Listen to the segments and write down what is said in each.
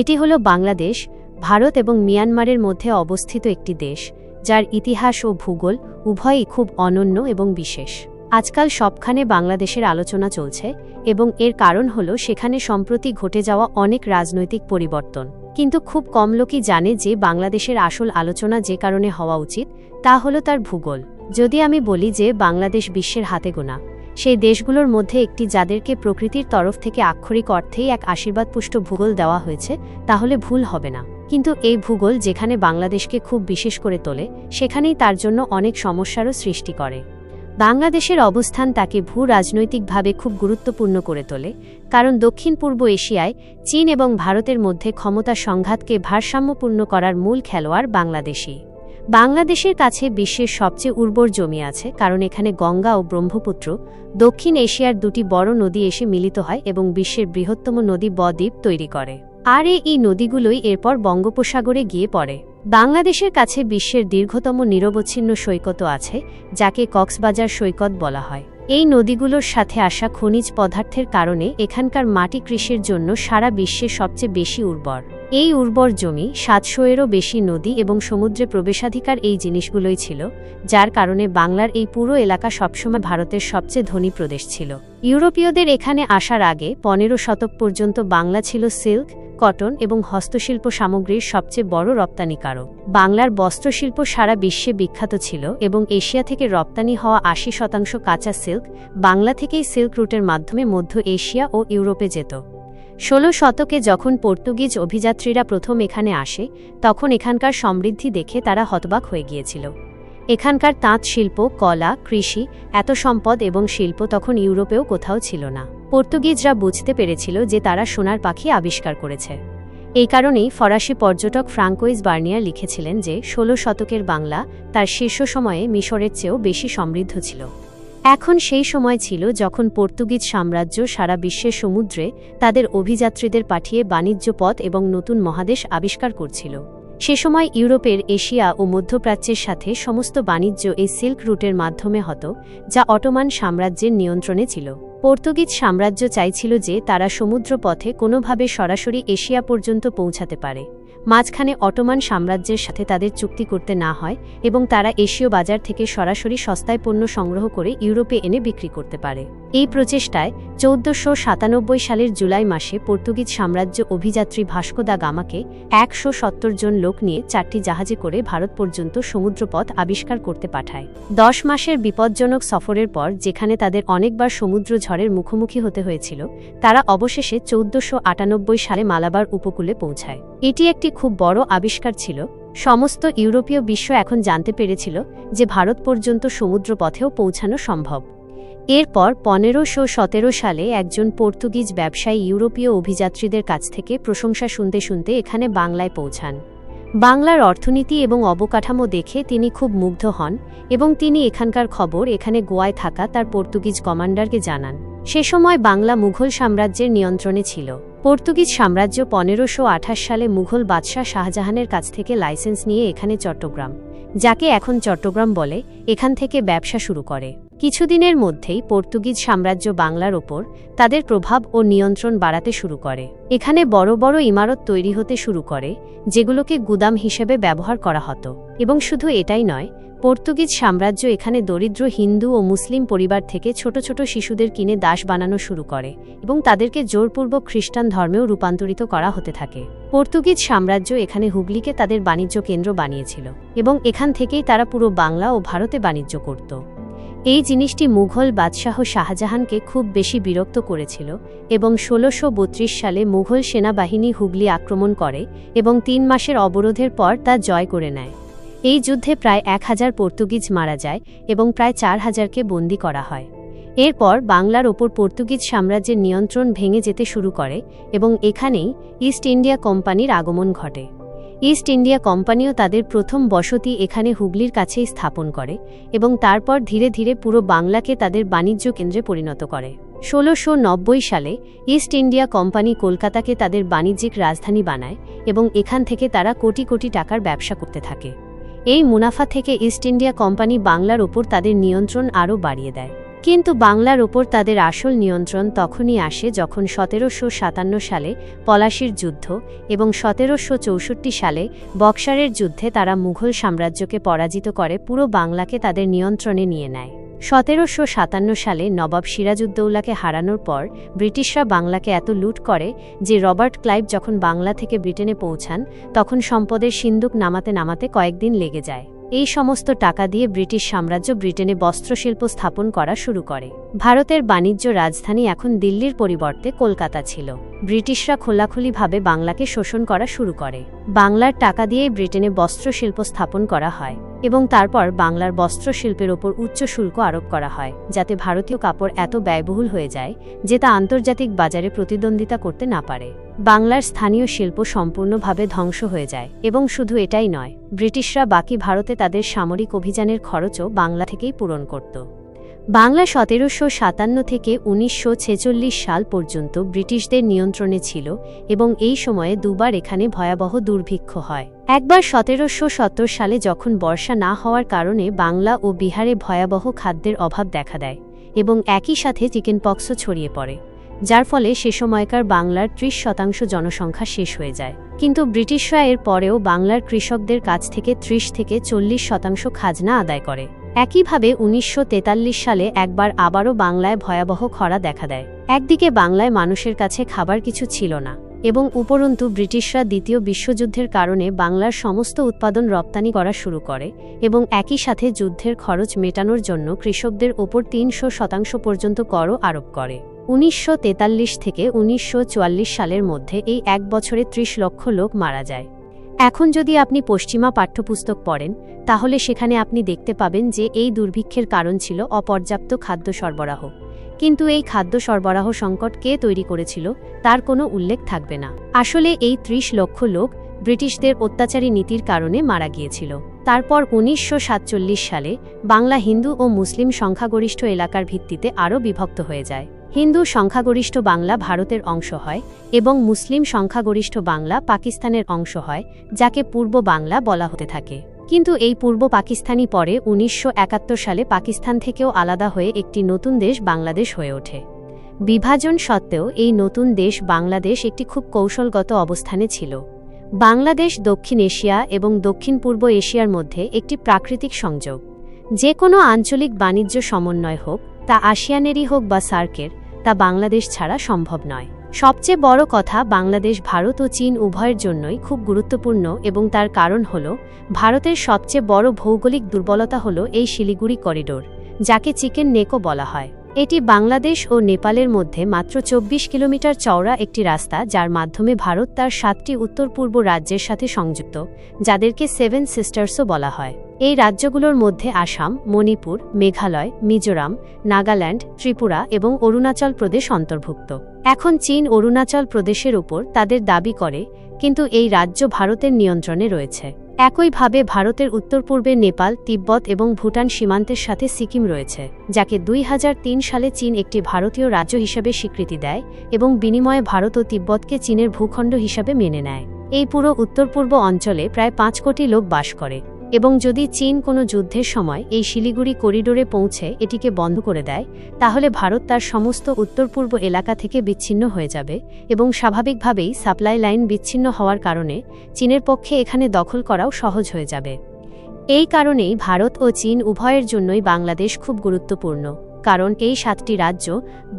এটি হল বাংলাদেশ, ভারত এবং মিয়ানমারের মধ্যে অবস্থিত একটি দেশ, যার ইতিহাস ও ভূগোল উভয়ই খুব অনন্য এবং বিশেষ। আজকাল সবখানে বাংলাদেশের আলোচনা চলছে এবং এর কারণ হল সেখানে সম্প্রতি ঘটে যাওয়া অনেক রাজনৈতিক পরিবর্তন। কিন্তু খুব কম লোকই জানে যে বাংলাদেশের আসল আলোচনা যে কারণে হওয়া উচিত, তা হল তার ভূগোল। যদি আমি বলি যে বাংলাদেশ বিশ্বের হাতে গোনা সেই দেশগুলোর মধ্যে একটি যাদেরকে প্রকৃতির তরফ থেকে আক্ষরিক অর্থেই এক আশীর্বাদপুষ্ট ভূগোল দেওয়া হয়েছে, তাহলে ভুল হবে না। কিন্তু এই ভূগোল যেখানে বাংলাদেশকে খুব বিশেষ করে তোলে, সেখানেই তার জন্য অনেক সমস্যারও সৃষ্টি করে। বাংলাদেশের অবস্থান তাকে ভূ রাজনৈতিকভাবে খুব গুরুত্বপূর্ণ করে তোলে, কারণ দক্ষিণ পূর্ব এশিয়ায় চীন এবং ভারতের মধ্যে ক্ষমতা সংঘাতকে ভারসাম্যপূর্ণ করার মূল খেলোয়াড় বাংলাদেশী বাংলাদেশের কাছে বিশ্বের সবচেয়ে উর্বর জমি আছে, কারণ এখানে গঙ্গা ও ব্রহ্মপুত্র। দক্ষিণ এশিয়ার দুটি বড় নদী এসে মিলিত হয় এবং বিশ্বের বৃহত্তম নদী বদ্বীপ তৈরি করে। আর এই নদীগুলোই এরপর বঙ্গোপসাগরে গিয়ে পড়ে। বাংলাদেশের কাছে বিশ্বের দীর্ঘতম নিরবচ্ছিন্ন সৈকতও আছে, যাকে কক্সবাজার সৈকত বলা হয়। এই নদীগুলোর সাথে আসা খনিজ পদার্থের কারণে এখানকার মাটি কৃষির জন্য সারা বিশ্বের সবচেয়ে বেশি উর্বর। এই উর্বর জমি সাতশো এরও বেশি নদী এবং সমুদ্রে প্রবেশাধিকার এই জিনিসগুলোই ছিল, যার কারণে বাংলার এই পুরো এলাকা সবসময় ভারতের সবচেয়ে ধনী প্রদেশ ছিল। ইউরোপীয়দের এখানে আসার আগে পনেরো শতক পর্যন্ত বাংলা ছিল সিল্ক, কটন এবং হস্তশিল্প সামগ্রীর সবচেয়ে বড় রপ্তানিকারক। বাংলার বস্ত্রশিল্প সারা বিশ্বে বিখ্যাত ছিল এবং এশিয়া থেকে রপ্তানি হওয়া আশি শতাংশ কাঁচা সিল্ক বাংলা থেকেই সিল্ক রুটের মাধ্যমে মধ্য এশিয়া ও ইউরোপে যেত। ষোলো শতকে যখন পর্তুগিজ অভিযাত্রীরা প্রথম এখানে আসে, তখন এখানকার সমৃদ্ধি দেখে তারা হতবাক হয়ে গিয়েছিল। এখানকার তাঁত শিল্প, কলা, কৃষি, এত সম্পদ এবং শিল্প তখন ইউরোপেও কোথাও ছিল না। পর্তুগিজরা বুঝতে পেরেছিল যে তারা সোনার পাখি আবিষ্কার করেছে। এই কারণেই ফরাসি পর্যটক ফ্রাঙ্কোইজ বার্নিয়ার লিখেছিলেন যে, ষোলো শতকের বাংলা তার শীর্ষ সময়ে মিশরের চেয়েও বেশি সমৃদ্ধ ছিল। এখন সেই সময় ছিল যখন পর্তুগিজ সাম্রাজ্য সারা বিশ্বের সমুদ্রে তাদের অভিযাত্রীদের পাঠিয়ে বাণিজ্য পথ এবং নতুন মহাদেশ আবিষ্কার করছিল। সে সময় ইউরোপের এশিয়া ও মধ্যপ্রাচ্যের সাথে সমস্ত বাণিজ্য এই সিল্ক রুটের মাধ্যমে হতো, যা অটোমান সাম্রাজ্যের নিয়ন্ত্রণে ছিল। পর্তুগিজ সাম্রাজ্য চাইছিল যে তারা সমুদ্রপথে কোনোভাবে সরাসরি এশিয়া পর্যন্ত পৌঁছাতে পারে। মাঝখানে অটোমান সাম্রাজ্যের সাথে তাদের চুক্তি করতে না হয় এবং তারা এশীয় বাজার থেকে সরাসরি সস্তায় পণ্য সংগ্রহ করে ইউরোপে এনে বিক্রি করতে পারে। এই প্রচেষ্টায় চৌদ্দশো সাতানব্বই সালের জুলাই মাসে পর্তুগিজ সাম্রাজ্য অভিযাত্রী ভাস্কো দা গামাকে একশো সত্তর জন লোক নিয়ে চারটি জাহাজে করে ভারত পর্যন্ত সমুদ্রপথ আবিষ্কার করতে পাঠায়। দশ মাসের বিপজ্জনক সফরের পর, যেখানে তাদের অনেকবার সমুদ্র ঝড়ের মুখোমুখি হতে হয়েছিল, তারা অবশেষে চৌদ্দশো সালে মালাবার উপকূলে পৌঁছায়। এটি একটি খুব বড় আবিষ্কার ছিল। সমস্ত ইউরোপীয় বিশ্ব এখন জানতে পেরেছিল যে ভারত পর্যন্ত সমুদ্রপথেও পৌঁছানো সম্ভব। এরপর পনেরোশো সতেরো সালে একজন পর্তুগিজ ব্যবসায়ী ইউরোপীয় অভিযাত্রীদের কাছ থেকে প্রশংসা শুনতে শুনতে এখানে বাংলায় পৌঁছান। বাংলার অর্থনীতি এবং অবকাঠামো দেখে তিনি খুব মুগ্ধ হন এবং তিনি এখানকার খবর এখানে গোয়ায় থাকা তার পর্তুগিজ কমান্ডারকে জানান। সে সময় বাংলা মুঘল সাম্রাজ্যের নিয়ন্ত্রণে ছিল। পর্তুগিজ সাম্রাজ্য পনেরোশো সালে মুঘল বাদশাহ শাহজাহানের কাছ থেকে লাইসেন্স নিয়ে এখানে চট্টগ্রাম। যাকে এখন চট্টগ্রাম বলে, এখান থেকে ব্যবসা শুরু করে। কিছুদিনের মধ্যেই পর্তুগিজ সাম্রাজ্য বাংলার ওপর তাদের প্রভাব ও নিয়ন্ত্রণ বাড়াতে শুরু করে। এখানে বড় বড় ইমারত তৈরি হতে শুরু করে, যেগুলোকে গুদাম হিসেবে ব্যবহার করা হতো। এবং শুধু এটাই নয় পর্তুগিজ সাম্রাজ্য এখানে দরিদ্র হিন্দু ও মুসলিম পরিবার থেকে ছোট ছোট শিশুদের কিনে দাস বানানো শুরু করে এবং তাদেরকে জোরপূর্বক খ্রিস্টান ধর্মেও রূপান্তরিত করা হতে থাকে। পর্তুগিজ সাম্রাজ্য এখানে হুগলিকে তাদের বাণিজ্য কেন্দ্র বানিয়েছিল এবং এখান থেকেই তারা পুরো বাংলা ও ভারতে বাণিজ্য করত। এই জিনিসটি মুঘল বাদশাহ শাহজাহানকে খুব বেশি বিরক্ত করেছিল এবং ষোলোশো সালে মুঘল সেনাবাহিনী হুগলি আক্রমণ করে এবং তিন মাসের অবরোধের পর তা জয় করে নেয়। এই যুদ্ধে প্রায় এক হাজার পর্তুগিজ মারা যায় এবং প্রায় চার হাজারকে বন্দী করা হয়। এরপর বাংলার ওপর পর্তুগিজ সাম্রাজ্যের নিয়ন্ত্রণ ভেঙে যেতে শুরু করে এবং এখানেই ইস্ট ইন্ডিয়া কোম্পানির আগমন ঘটে। ইস্ট ইন্ডিয়া কোম্পানিও তাদের প্রথম বসতি এখানে হুগলির কাছেই স্থাপন করে এবং তারপর ধীরে ধীরে পুরো বাংলাকে তাদের বাণিজ্য কেন্দ্রে পরিণত করে। ষোলোশো সালে ইস্ট ইন্ডিয়া কোম্পানি কলকাতাকে তাদের বাণিজ্যিক রাজধানী বানায় এবং এখান থেকে তারা কোটি কোটি টাকার ব্যবসা করতে থাকে। এই মুনাফা থেকে ইস্ট ইন্ডিয়া কোম্পানি বাংলার ওপর তাদের নিয়ন্ত্রণ আরও বাড়িয়ে দেয়। কিন্তু বাংলার ওপর তাদের আসল নিয়ন্ত্রণ তখনই আসে যখন সতেরোশো সাতান্ন সালে পলাশির যুদ্ধ এবং সতেরোশো চৌষট্টি সালে বক্সারের যুদ্ধে তারা মুঘল সাম্রাজ্যকে পরাজিত করে পুরো বাংলাকে তাদের নিয়ন্ত্রণে নিয়ে নেয়। সতেরোশো সাতান্ন সালে নবাব সিরাজউদ্দৌলাকে হারানোর পর ব্রিটিশরা বাংলাকে এত লুট করে যে রবার্ট ক্লাইভ যখন বাংলা থেকে ব্রিটেনে পৌঁছান, তখন সম্পদের সিন্দুক নামাতে নামাতে কয়েকদিন লেগে যায়। এই সমস্ত টাকা দিয়ে ব্রিটিশ সাম্রাজ্য ব্রিটেনে বস্ত্রশিল্প স্থাপন করা শুরু করে। ভারতের বাণিজ্য রাজধানী এখন দিল্লির পরিবর্তে কলকাতা ছিল। ব্রিটিশরা খোলাখুলিভাবে বাংলাকে শোষণ করা শুরু করে। বাংলার টাকা দিয়েই ব্রিটেনে বস্ত্রশিল্প স্থাপন করা হয়। এবং তারপর বাংলার বস্ত্রশিল্পের ওপর উচ্চ শুল্ক আরোপ করা হয়, যাতে ভারতীয় কাপড় এত ব্যয়বহুল হয়ে যায় যে তা আন্তর্জাতিক বাজারে প্রতিদ্বন্দ্বিতা করতে না পারে। বাংলার স্থানীয় শিল্প সম্পূর্ণভাবে ধ্বংস হয়ে যায়, এবং শুধু এটাই নয়, ব্রিটিশরা বাকি ভারতে তাদের সামরিক অভিযানের খরচও বাংলা থেকেই পূরণ করত। বাংলা সতেরোশো সাতান্ন থেকে উনিশশো ছেচল্লিশ সাল পর্যন্ত ব্রিটিশদের নিয়ন্ত্রণে ছিল এবং এই সময়ে দুবার এখানে ভয়াবহ দুর্ভিক্ষ হয়। একবার সতেরোশো সত্তর সালে যখন বর্ষা না হওয়ার কারণে বাংলা ও বিহারে ভয়াবহ খাদ্যের অভাব দেখা দেয় এবং একই সাথে চিকেন পক্সও ছড়িয়ে পড়ে, যার ফলে সে সময়কার বাংলার ত্রিশ শতাংশ জনসংখ্যা শেষ হয়ে যায়। কিন্তু ব্রিটিশরা এর পরেও বাংলার কৃষকদের কাছ থেকে ত্রিশ থেকে চল্লিশ শতাংশ খাজনা আদায় করে। একইভাবে উনিশশো তেতাল্লিশ সালে একবার আবারও বাংলায় ভয়াবহ খরা দেখা দেয়। একদিকে বাংলায় মানুষের কাছে খাবার কিছু ছিল না, এবং উপরন্তু ব্রিটিশরা দ্বিতীয় বিশ্বযুদ্ধের কারণে বাংলার সমস্ত উৎপাদন রপ্তানি করা শুরু করে, এবং একই সাথে যুদ্ধের খরচ মেটানোর জন্য কৃষকদের ওপর তিনশো শতাংশ পর্যন্ত করও আরোপ করে। উনিশশো তেতাল্লিশ থেকে উনিশশো চুয়াল্লিশ সালের মধ্যে এই এক বছরে ত্রিশ লক্ষ লোক মারা যায়। এখন যদি আপনি পশ্চিমা পাঠ্যপুস্তক পড়েন, তাহলে সেখানে আপনি দেখতে পাবেন যে এই দুর্ভিক্ষের কারণ ছিল অপর্যাপ্ত খাদ্য সরবরাহ। কিন্তু এই খাদ্য সরবরাহ সংকট কে তৈরি করেছিল, তার কোনো উল্লেখ থাকবে না। আসলে এই ত্রিশ লক্ষ লোক ব্রিটিশদের অত্যাচারী নীতির কারণে মারা গিয়েছিল। তারপর উনিশশো সাতচল্লিশ সালে বাংলা হিন্দু ও মুসলিম সংখ্যাগরিষ্ঠ এলাকার ভিত্তিতে আরও বিভক্ত হয়ে যায়। হিন্দু সংখ্যাগরিষ্ঠ বাংলা ভারতের অংশ হয় এবং মুসলিম সংখ্যাগরিষ্ঠ বাংলা পাকিস্তানের অংশ হয়, যাকে পূর্ব বাংলা বলা হতে থাকে। কিন্তু এই পূর্ব পাকিস্তানি পরে উনিশশো একাত্তর সালে পাকিস্তান থেকেও আলাদা হয়ে একটি নতুন দেশ বাংলাদেশ হয়ে ওঠে। বিভাজন সত্ত্বেও এই নতুন দেশ বাংলাদেশ একটি খুব কৌশলগত অবস্থানে ছিল। বাংলাদেশ, দক্ষিণ এশিয়া এবং দক্ষিণ পূর্ব এশিয়ার মধ্যে একটি প্রাকৃতিক সংযোগ। যে কোনো আঞ্চলিক বাণিজ্য সমন্বয় হোক, তা আসিয়ানেরই হোক বা সার্কের তা বাংলাদেশ ছাড়া সম্ভব নয়। সবচেয়ে বড় কথা, বাংলাদেশ, ভারত ও চীন উভয়ের জন্যই খুব গুরুত্বপূর্ণ এবং তার কারণ হল, ভারতের সবচেয়ে বড় ভৌগোলিক দুর্বলতা হল এই শিলিগুড়ি করিডোর, যাকে চিকেন নেকও বলা হয়। এটি বাংলাদেশ ও নেপালের মধ্যে মাত্র চব্বিশ কিলোমিটার চওড়া একটি রাস্তা যার মাধ্যমে ভারত তার সাতটি উত্তর পূর্ব রাজ্যের সাথে সংযুক্ত, যাদেরকে সেভেন সিস্টার্সও বলা হয়। এই রাজ্যগুলোর মধ্যে আসাম, মণিপুর, মেঘালয়, মিজোরাম, নাগাল্যান্ড, ত্রিপুরা এবং অরুণাচল প্রদেশ অন্তর্ভুক্ত। এখন চীন অরুণাচল প্রদেশের উপর তাদের দাবি করে, কিন্তু এই রাজ্য ভারতের নিয়ন্ত্রণে রয়েছে। একইভাবে ভারতের উত্তর পূর্বে নেপাল, তিব্বত এবং ভুটান সীমান্তের সাথে সিকিম রয়েছে, যাকে দুই হাজার তিন সালে চীন একটি ভারতীয় রাজ্য হিসেবে স্বীকৃতি দেয় এবং বিনিময়ে ভারত ও তিব্বতকে চীনের ভূখণ্ড হিসাবে মেনে নেয়। এই পুরো উত্তর পূর্ব অঞ্চলে প্রায় পাঁচ কোটি লোক বাস করে। এবং যদি চীন কোনো যুদ্ধের সময় এই শিলিগুড়ি করিডোরে পৌঁছে এটিকে বন্ধ করে দেয়, তাহলে ভারত তার সমস্ত উত্তর পূর্ব এলাকা থেকে বিচ্ছিন্ন হয়ে যাবে এবং স্বাভাবিকভাবেই সাপ্লাই লাইন বিচ্ছিন্ন হওয়ার কারণে চীনের পক্ষে এখানে দখল করাও সহজ হয়ে যাবে। এই কারণেই ভারত ও চীন উভয়ের জন্যই বাংলাদেশ খুব গুরুত্বপূর্ণ, কারণ এই সাতটি রাজ্য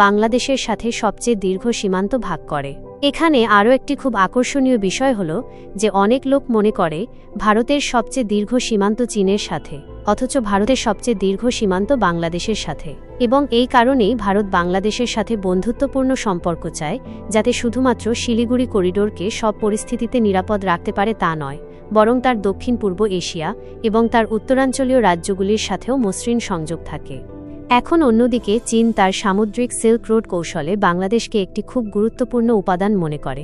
বাংলাদেশের সাথে সবচেয়ে দীর্ঘ সীমান্ত ভাগ করে। এখানে আরও একটি খুব আকর্ষণীয় বিষয় হল যে অনেক লোক মনে করে ভারতের সবচেয়ে দীর্ঘ সীমান্ত চীনের সাথে, অথচ ভারতের সবচেয়ে দীর্ঘ সীমান্ত বাংলাদেশের সাথে। এবং এই কারণেই ভারত বাংলাদেশের সাথে বন্ধুত্বপূর্ণ সম্পর্ক চায়, যাতে শুধুমাত্র শিলিগুড়ি করিডোরকে সব পরিস্থিতিতে নিরাপদ রাখতে পারে তা নয়, বরং তার দক্ষিণ পূর্ব এশিয়া এবং তার উত্তরাঞ্চলীয় রাজ্যগুলির সাথেও মসৃণ সংযোগ থাকে। এখন অন্যদিকে, চীন তার সামুদ্রিক সিল্ক রোড কৌশলে বাংলাদেশকে একটি খুব গুরুত্বপূর্ণ উপাদান মনে করে,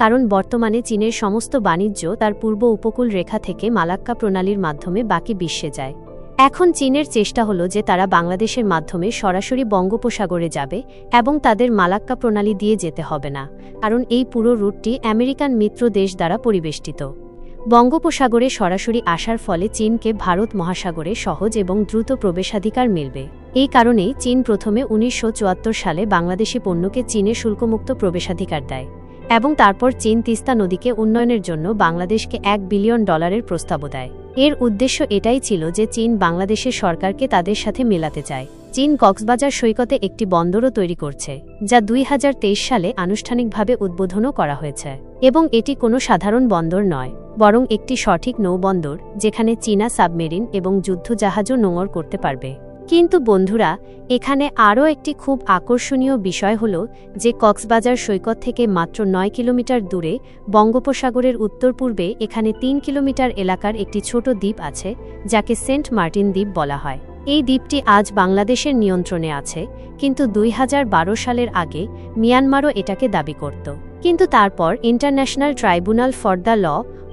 কারণ বর্তমানে চীনের সমস্ত বাণিজ্য তার পূর্ব উপকূল রেখা থেকে মালাক্কা প্রণালীর মাধ্যমে বাকি বিশ্বে যায়। এখন চীনের চেষ্টা হলো যে তারা বাংলাদেশের মাধ্যমে সরাসরি বঙ্গোপসাগরে যাবে এবং তাদের মালাক্কা প্রণালী দিয়ে যেতে হবে না, কারণ এই পুরো রুটটি আমেরিকান মিত্র দেশ দ্বারা পরিবেষ্টিত। বঙ্গোপসাগরে সরাসরি আসার ফলে চীনকে ভারত মহাসাগরে সহজ এবং দ্রুত প্রবেশাধিকার মিলবে। এই কারণেই চীন প্রথমে উনিশশো চুয়াত্তর সালে বাংলাদেশি পণ্যকে চীনে শুল্কমুক্ত প্রবেশাধিকার দেয় এবং তারপর চীন তিস্তা নদীকে উন্নয়নের জন্য বাংলাদেশকে এক বিলিয়ন ডলারের প্রস্তাবও দেয়। এর উদ্দেশ্য এটাই ছিল যে চীন বাংলাদেশের সরকারকে তাদের সাথে মেলাতে চায়। চীন কক্সবাজার সৈকতে একটি বন্দরও তৈরি করছে, যা দুই হাজার তেইশ সালে আনুষ্ঠানিকভাবে উদ্বোধনও করা হয়েছে। এবং এটি কোনো সাধারণ বন্দর নয়। বরং একটি সঠিক নৌবন্দর, যেখানে চীনা সাবমেরিন এবং যুদ্ধজাহাজও নোঙর করতে পারবে। কিন্তু বন্ধুরা, এখানে আরও একটি খুব আকর্ষণীয় বিষয় হল যে কক্সবাজার সৈকত থেকে মাত্র নয় কিলোমিটার দূরে বঙ্গোপসাগরের উত্তর পূর্বে এখানে তিন কিলোমিটার এলাকার একটি ছোট দ্বীপ আছে, যাকে সেন্ট মার্টিন দ্বীপ বলা হয়। এই দ্বীপটি আজ বাংলাদেশের নিয়ন্ত্রণে আছে, কিন্তু দুই হাজার বারো সালের আগে মিয়ানমারও এটাকে দাবি করত। কিন্তু তারপর international tribunal for the law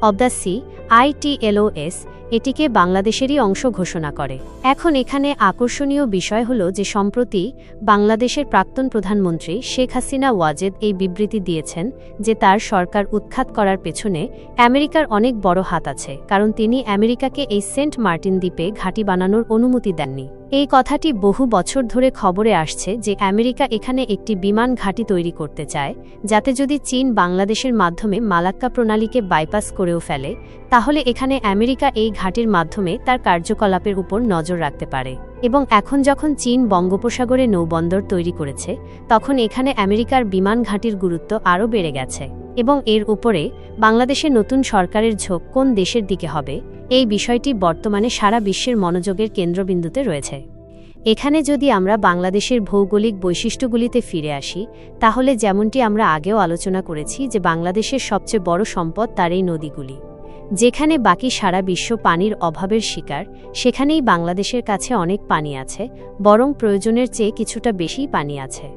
of the sea ITLOS এটিকে বাংলাদেশেরই অংশ ঘোষণা করে। এখন এখানে আকর্ষণীয় বিষয় হল যে সম্প্রতি বাংলাদেশের প্রাক্তন প্রধানমন্ত্রী শেখ হাসিনা ওয়াজেদ এই বিবৃতি দিয়েছেন যে তার সরকার উৎখাত করার পেছনে আমেরিকার অনেক বড় হাত আছে, কারণ তিনি আমেরিকাকে এই সেন্ট মার্টিন দ্বীপে ঘাঁটি বানানোর অনুমতি দেননি। এই কথাটি বহু বছর ধরে খবরে আসছে যে আমেরিকা এখানে একটি বিমান ঘাঁটি তৈরি করতে চায়, যাতে যদি চীন বাংলাদেশের মাধ্যমে মালাক্কা প্রণালীকে বাইপাস করেও ফেলে, তাহলে এখানে আমেরিকা এই ঘাঁটির মাধ্যমে তার কার্যকলাপের উপর নজর রাখতে পারে। এবং এখন যখন চীন বঙ্গোপসাগরে নৌবন্দর তৈরি করেছে, তখন এখানে আমেরিকার বিমান ঘাঁটির গুরুত্ব আরও বেড়ে গেছে। এবং এর উপরে বাংলাদেশের নতুন সরকারের ঝোঁক কোন দেশের দিকে হবে, এই বিষয়টি বর্তমানে সারা বিশ্বের মনোযোগের কেন্দ্রবিন্দুতে রয়েছে। এখানে যদি আমরা বাংলাদেশের ভৌগোলিক বৈশিষ্ট্যগুলিতে ফিরে আসি, তাহলে যেমনটি আমরা আগেও আলোচনা করেছি যে বাংলাদেশের সবচেয়ে বড় সম্পদ তার এই নদীগুলি, যেখানে বাকি সারা বিশ্ব পানির অভাবের শিকার, সেখানেই বাংলাদেশের কাছে অনেক পানি আছে, বরং প্রয়োজনের চেয়ে কিছুটা বেশিই পানি আছে।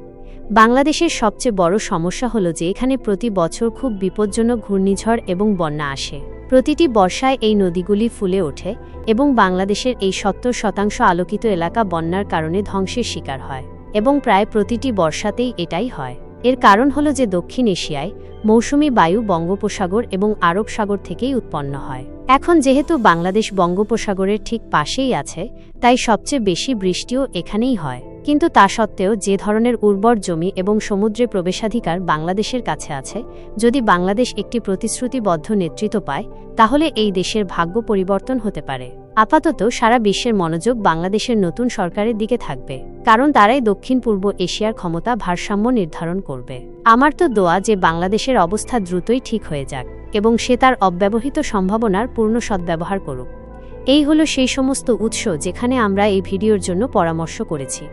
বাংলাদেশের সবচেয়ে বড় সমস্যা হল যে এখানে প্রতি বছর খুব বিপজ্জনক ঘূর্ণিঝড় এবং বন্যা আসে। প্রতিটি বর্ষায় এই নদীগুলি ফুলে ওঠে এবং বাংলাদেশের এই সত্তর শতাংশ আলোকিত এলাকা বন্যার কারণে ধ্বংসের শিকার হয় এবং প্রায় প্রতিটি বর্ষাতেই এটাই হয়। এর কারণ হল যে দক্ষিণ এশিয়ায় মৌসুমি বায়ু বঙ্গোপসাগর এবং আরব সাগর থেকেই উৎপন্ন হয়। এখন যেহেতু বাংলাদেশ বঙ্গোপসাগরের ঠিক পাশেই আছে, তাই সবচেয়ে বেশি বৃষ্টিও এখানেই হয়। কিন্তু তা সত্ত্বেও যে ধরনের উর্বর জমি এবং সমুদ্রে প্রবেশাধিকার বাংলাদেশের কাছে আছে, যদি বাংলাদেশ একটি প্রতিশ্রুতিবদ্ধ নেতৃত্ব পায়, তাহলে এই দেশের ভাগ্য পরিবর্তন হতে পারে। আপাতত সারা বিশ্বের মনোযোগ বাংলাদেশের নতুন সরকারের দিকে থাকবে, কারণ তারাই দক্ষিণ পূর্ব এশিয়ার ক্ষমতা ভারসাম্য নির্ধারণ করবে। আমার তো দোয়া যে বাংলাদেশের অবস্থা দ্রুতই ঠিক হয়ে যাক, এবং সে তার অব্যবহৃত সম্ভাবনার পূর্ণ সদ্ব্যবহার করুক। এই হলো সেই সমস্ত উৎস যেখানে আমরা এই ভিডিওর জন্য পরামর্শ করেছি।